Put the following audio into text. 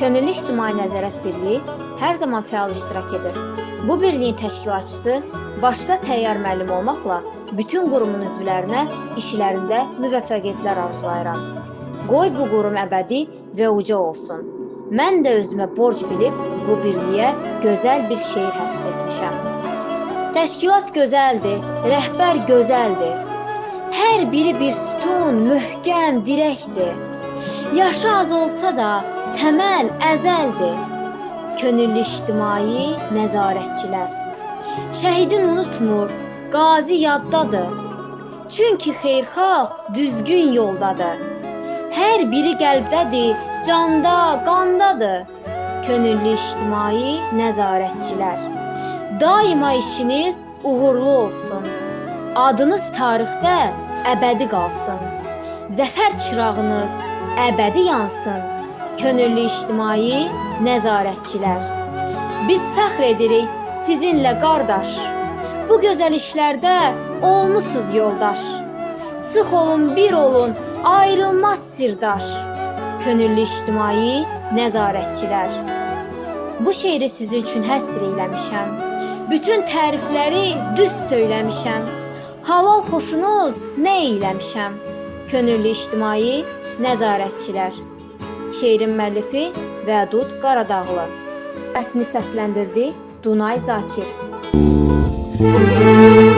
Könüllü İctimai Nəzarət Birliyi hər zaman fəal iştirak edir. Bu birliyin təşkilatçısı başda təyyar müəllim olmaqla bütün qurumun üzvlərinə işlərində müvəffəqiyyətlər arzulayıram. Qoy bu qurum əbədi və uca olsun. Mən də özümə borc bilib bu birliyə gözəl bir şeir həsr etmişəm. Təşkilat gözəldir, rəhbər gözəldir. Hər biri bir sütun, möhkəm dirəkdir. Yaşı az olsa da təməl əzəldir. Könüllü ictimai nəzarətçilər. Şəhidin unutmur, qazi yaddadır. Çünki xeyirxah düzgün yoldadır. Hər biri qəlbdədir, canda, qandadır. Könüllü ictimai nəzarətçilər. Daima işiniz uğurlu olsun. Adınız tarixdə əbədi qalsın. Zəfər çırağınız əbədi yansın. Könüllü ictimai nəzarətçilər. Biz fəxr edirik sizinlə qardaş. Bu gözəl işlərdə olmusunuz yoldaş. Sıx olun, bir olun, ayrılmaz sirdaş. Könüllü ictimai nəzarətçilər. Bu şeiri sizin üçün həsr eləmişəm. Bütün tərifləri düz söyləmişəm. Halal xoşunuz nə eyləmişəm? Könüllü ictimai nəzarətçilər. Şeirin müəllifi Vədud Qaradağlı. Mətni səsləndirdi Dunay Zakir. Müzik